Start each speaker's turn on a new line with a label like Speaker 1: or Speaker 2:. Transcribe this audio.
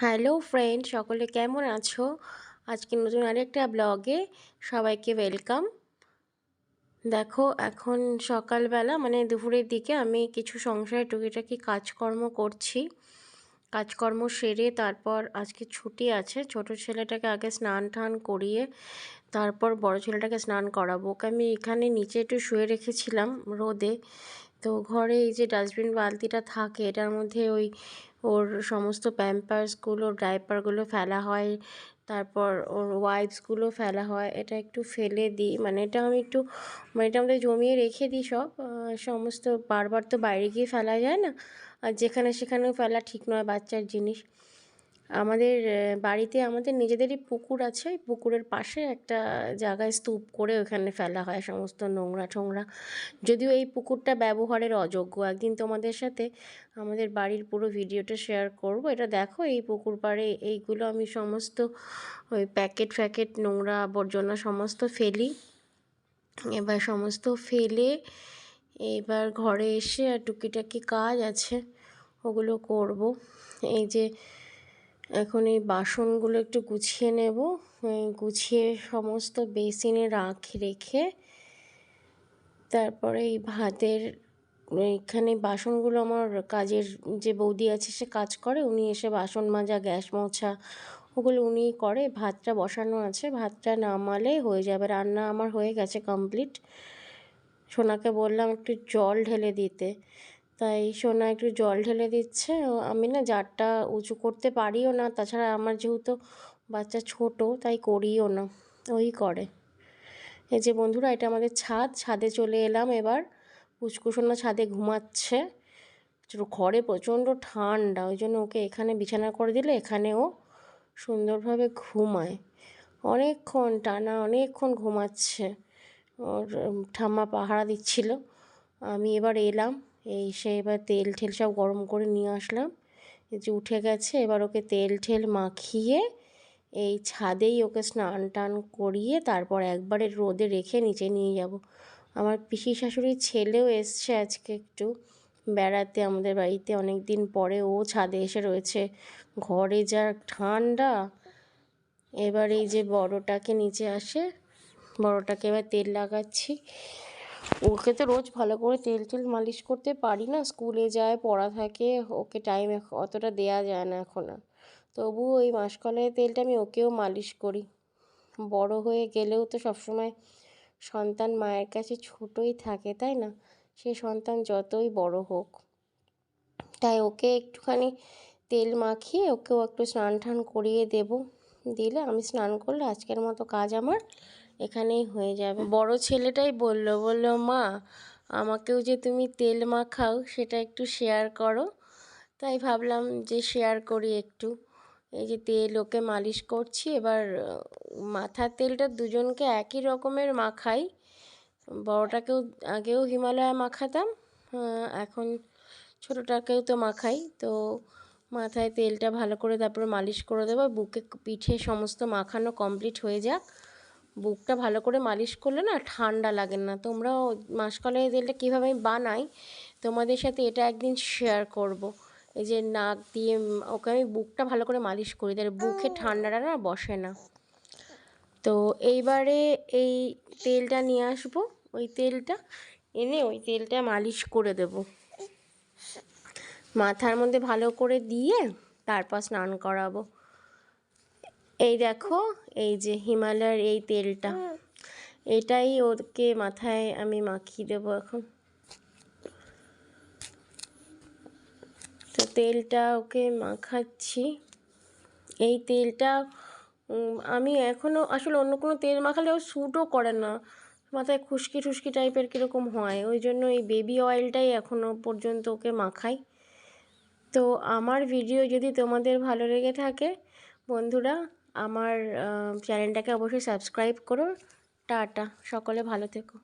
Speaker 1: Hello friend সকলে কেমন আছো? আজকে নতুন আরেকটা ব্লগে সবাইকে ওয়েলকাম দেখো, এখন সকালবেলা মানে দুপুরের দিকে আমি কিছু সংসারে টুকিটাকি কাজকর্ম করছি। কাজকর্ম সেরে তারপর আজকে ছুটি আছে। ছোট ছেলেটাকে আগে স্নান টান করিয়ে তারপর বড় ছেলেটাকে স্নান করাবো। ওকে আমি এখানে নিচে একটু শুয়ে রেখেছিলাম রোদে। তো ঘরে এই যে ডাস্টবিন বালতিটা থাকে, এটার মধ্যে ওই ওর সমস্ত প্যাম্পার্সগুলো ডাইপারগুলো ফেলা হয়, তারপর ওর ওয়াইপসগুলো ফেলা হয়, এটা একটু ফেলে দিই। মানে এটা আমি একটু মানে এটা আমাদের জমিয়ে রেখে দিই সব। সমস্ত বারবার তো বাইরে গিয়ে ফেলা যায় না, আর যেখানে সেখানেও ফেলা ঠিক নয় বাচ্চার জিনিস। আমাদের বাড়িতে আমাদের নিজেদেরই পুকুর আছে। পুকুরের পাশে একটা জায়গায় স্তূপ করে ওখানে ফেলা হয় সমস্ত নোংরা ঠোংরা। যদিও এই পুকুরটা ব্যবহারের অযোগ্য। একদিন তোমাদের সাথে আমাদের বাড়ির পুরো ভিডিওটা শেয়ার করব। এটা দেখো, এই পুকুর পাড়ে এইগুলো আমি সমস্ত ওই প্যাকেট ফ্যাকেট নোংরা আবর্জনা সমস্ত ফেলি। এবার সমস্ত ফেলে এবার ঘরে এসে আর টুকিটাকি কাজ আছে, ওগুলো করব। এই যে এখন এই বাসনগুলো একটু গুছিয়ে নেব। গুছিয়ে সমস্ত বেসিনে রাখ, রেখে তারপরে এই ভাতের, এখানে বাসনগুলো আমার কাজের যে বৌদি আছে সে কাজ করে, উনি এসে বাসন মাজা, গ্যাস মোছা, ওগুলো উনিই করে, ভাতটা বসানো আছে। ভাতটা নামালে হয়ে যাবে। রান্না আমার হয়ে গেছে কমপ্লিট। সোনাকে বললাম একটু জল ঢেলে দিতে। তাই সোনা একটু জল ঢেলে দিচ্ছে। আমি না জারটা উঁচু করতে পারিও না, তাছাড়া আমার যেহেতু বাচ্চা ছোট, তাই করিও না। ওই করে। এই যে বন্ধুরা, এটা আমাদের ছাদ, ছাদে চলে এলাম এবার। পুচকুসোনা ছাদে ঘুমাচ্ছে। ঘরে প্রচণ্ড ঠান্ডা, ওই জন্য ওকে এখানে বিছানা করে দিলে এখানেও সুন্দরভাবে ঘুমায়। অনেকক্ষণ টানা অনেকক্ষণ ঘুমাচ্ছে। ওর ঠাম্মা পাহারা দিচ্ছিল। আমি এবার এলাম। এই সে এবার তেল ঠেল সব গরম করে নিয়ে আসলাম। এই যে উঠে গেছে, এবার ওকে তেল ঠেল মাখিয়ে এই ছাদেই ওকে স্নান টান করিয়ে তারপর একবারে রোদে রেখে নিচে নিয়ে যাব। আমার পিসি শাশুড়ির ছেলেও এসছে আজকে একটু বেড়াতে আমাদের বাড়িতে। অনেক দিন পরে ও ছাদে এসে রয়েছে। ঘরে যা ঠান্ডা, এবার এই যে বড়টাকে নিচে আসে, বড়টাকে এবার তেল লাগাচ্ছি। ওকে তো রোজ ভালো করে তেল টেল মালিশ করতে পারি না। স্কুলে যায়, পড়া থাকে, ওকে টাইম অতটা দেয়া যায় না এখন। আর তবুও ওই মাসকলাইয়ের তেলটা আমি ওকেও মালিশ করি। বড় হয়ে গেলেও তো সবসময় সন্তান মায়ের কাছে ছোটোই থাকে, তাই না? সে সন্তান যতই বড় হোক। তাই ওকে একটুখানি তেল মাখিয়ে ওকেও একটু স্নান টান করিয়ে দেব। দিলে আমি স্নান করলে আজকের মতো কাজ আমার এখানেই হয়ে যাবে। বড় ছেলেটাই বলল বলল, মা, আমাকেও যে তুমি তেল মাখাও, সেটা একটু শেয়ার করো। তাই ভাবলাম যে শেয়ার করি একটু। এই যে তেল ওকে মালিশ করছি, এবার মাথার তেলটা দুজনকে একই রকমের মাখাই। বড়টাকেও আগেও হিমালয়া মাখাতাম এখন ছোটোটাকেও তো মাখাই। তো মাথায় তেলটা ভালো করে তারপরে মালিশ করে দেবো বুকে পিঠে সমস্ত মাখানো কমপ্লিট হয়ে যাক। বুকটা ভালো করে মালিশ করলে না ঠান্ডা লাগে না। তোমরাও মাসকলাই তেলটা কীভাবে আমি বানাই, তোমাদের সাথে এটা একদিন শেয়ার করব। এই যে নাক দিয়ে ওকে আমি বুকটা ভালো করে মালিশ করি, তাহলে বুকে ঠান্ডাটা না বসে না। তো এইবারে এই তেলটা নিয়ে আসব, ওই তেলটা এনে ওই তেলটা মালিশ করে দেব। মাথার মধ্যে ভালো করে দিয়ে তারপর স্নান করাবো। এই দেখো এই যে হিমালয়ের এই তেলটা। এটাই ওকে মাথায় আমি মাখিয়ে দেবো এখন। তো তেলটা ওকে মাখাচ্ছি। এই তেলটা আমি এখনও আসলে অন্য কোনো তেল মাখালে ও শ্যুটও করে না। মাথায় খুশকি টুসকি টাইপের কীরকম হয় ওই জন্য এই বেবি অয়েলটাই এখনও পর্যন্ত ওকে মাখাই। তো আমার ভিডিও যদি তোমাদের ভালো লেগে থাকে বন্ধুরা আমার চ্যানেলটাকে অবশ্যই সাবস্ক্রাইব করো টাটা সকলে ভালো থেকো।